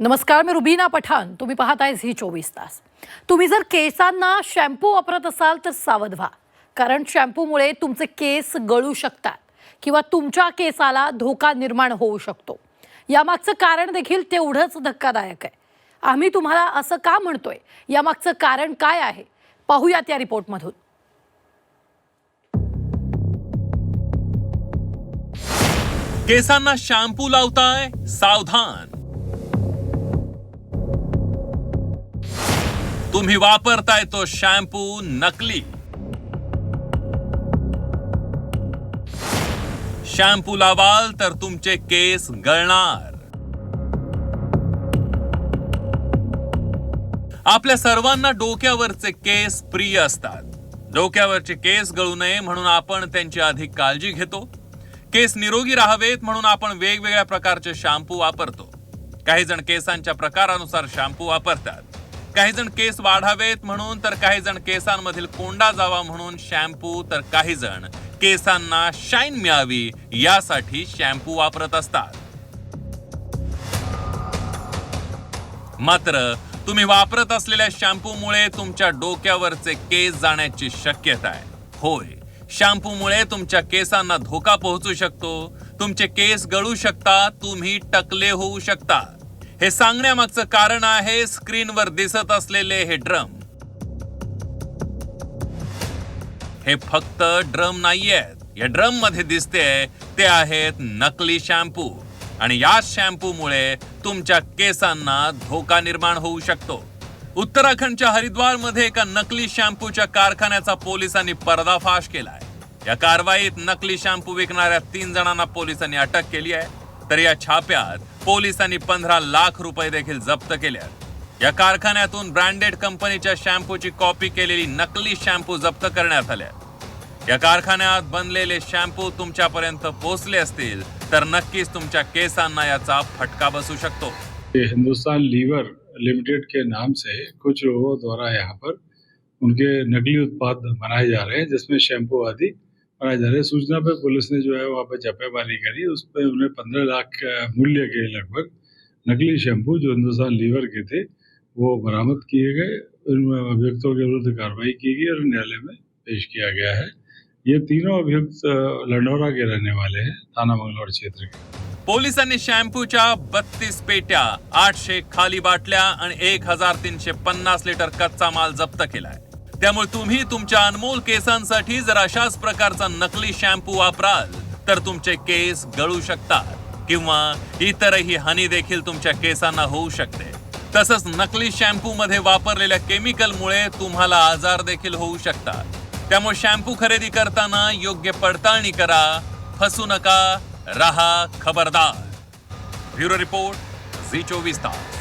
नमस्कार मी रुबीना पठाण. तुम्ही पाहत आहे झी चोवीस तास. तुम्ही जर केसांना शॅम्पू वापरत असाल तर सावध व्हा. कारण शॅम्पूमुळे तुमचे केस गळू शकतात किंवा तुमच्या केसाला धोका निर्माण होऊ शकतो. यामागचं कारण देखील तेवढंच धक्कादायक आहे. आम्ही तुम्हाला असं का म्हणतोय? यामागचं कारण काय आहे? पाहूयात या रिपोर्टमधून. केसांना शॅम्पू लावताय सावधान. तुम्ही वापरताय तो शॅम्पू नकली. शॅम्पू लावाल तर तुमचे केस गळणार. आपल्या सर्वांना डोक्यावरचे केस प्रिय असतात. डोक्यावरचे केस गळू नये म्हणून आपण त्यांची अधिक काळजी घेतो. केस निरोगी राहावेत म्हणून आपण वेगवेगळ्या प्रकारचे शॅम्पू वापरतो. काही जण केसांच्या प्रकारानुसार शॅम्पू वापरतात. काही जण केस वाढावेत म्हणून तर काही जण केसांमधील कोंडा जावा म्हणून शॅम्पू तर काही जण केसांना शाईन मिळावी यासाठी शॅम्पू वापरत असतात. मात्र तुम्ही वापरत असलेल्या शॅम्पूमुळे तुमच्या डोक्यावरचे केस जाण्याची शक्यता आहे. होय शॅम्पूमुळे तुमच्या केसांना धोका पोहोचू शकतो. तुमचे केस गळू शकता तुम्ही टकले होऊ शकता हे सांगण्यामागचं कारण आहे स्क्रीनवर दिसत असलेले हे ड्रम. हे फक्त ड्रम नाहीयेत. या ड्रममध्ये दिसते ते आहेत नकली शॅम्पू. आणि या शॅम्पूमुळे तुमच्या केसांना धोका निर्माण होऊ शकतो. उत्तराखंडच्या हरिद्वारमध्ये एका नकली शॅम्पूच्या कारखान्याचा पोलिसांनी पर्दाफाश केलाय. या कारवाईत नकली शॅम्पू विकणाऱ्या तीन जणांना पोलिसांनी अटक केली आहे. तर या छाप्यात पोलिसांनी पंधरा लाख रुपये देखील जप्त केल्यात या कारखान्यातून ब्रँडेड कंपनीच्या शॅम्पूची कॉपी केलेली नकली शॅम्पू जप्त करण्यात आल्या या कारखान्यात बनलेले शॅम्पू तुमच्यापर्यंत पोहोचले असतील तर नक्कीच तुमच्या केसांना याचा फटका बसू शकतो. हिंदुस्तान लीवर लिमिटेड के नाम से कुछ लोगों द्वारा यहाँ पर उनके नकली उत्पाद बनाए जा रहे हैं जिसमें शैम्पू आदि बनाए सूचना पे पुलिस ने जो है वहाँ पे छापेमारी करी। उस पर उन्हें पंद्रह लाख मूल्य के लगभग नकली शैम्पू जो हिंदुस्तान लीवर के थे वो बरामद किए गए। उन अभियुक्तों के विरुद्ध कार्रवाई की गई और न्यायालय में पेश किया गया है। ये तीनों अभियुक्त लंडोरा के रहने वाले हैं थाना मंगलौर क्षेत्र के। पोलिसांनी शॅम्पूच्या बत्तीस पेट्या आठशे खाली बाटल्या आणि एक हजार तीनशे पन्नास लिटर कच्चा माल जप्त केलाय त्यामुळे तुम्ही तुमच्या अनमोल केसांसाठी जर अशाच प्रकारचा नकली शॅम्पू वापराल तर तुमचे केस गळू शकतात किंवा इतरही हानी देखील तुमच्या केसांना होऊ शकते. तसंच नकली शॅम्पू मध्ये वापरलेल्या केमिकलमुळे तुम्हाला आजार देखील होऊ शकतात. त्यामुळे शॅम्पू खरेदी करताना योग्य पडताळणी करा फसू नका रहा खबरदार. ब्युरो रिपोर्ट झी चोवीस तास.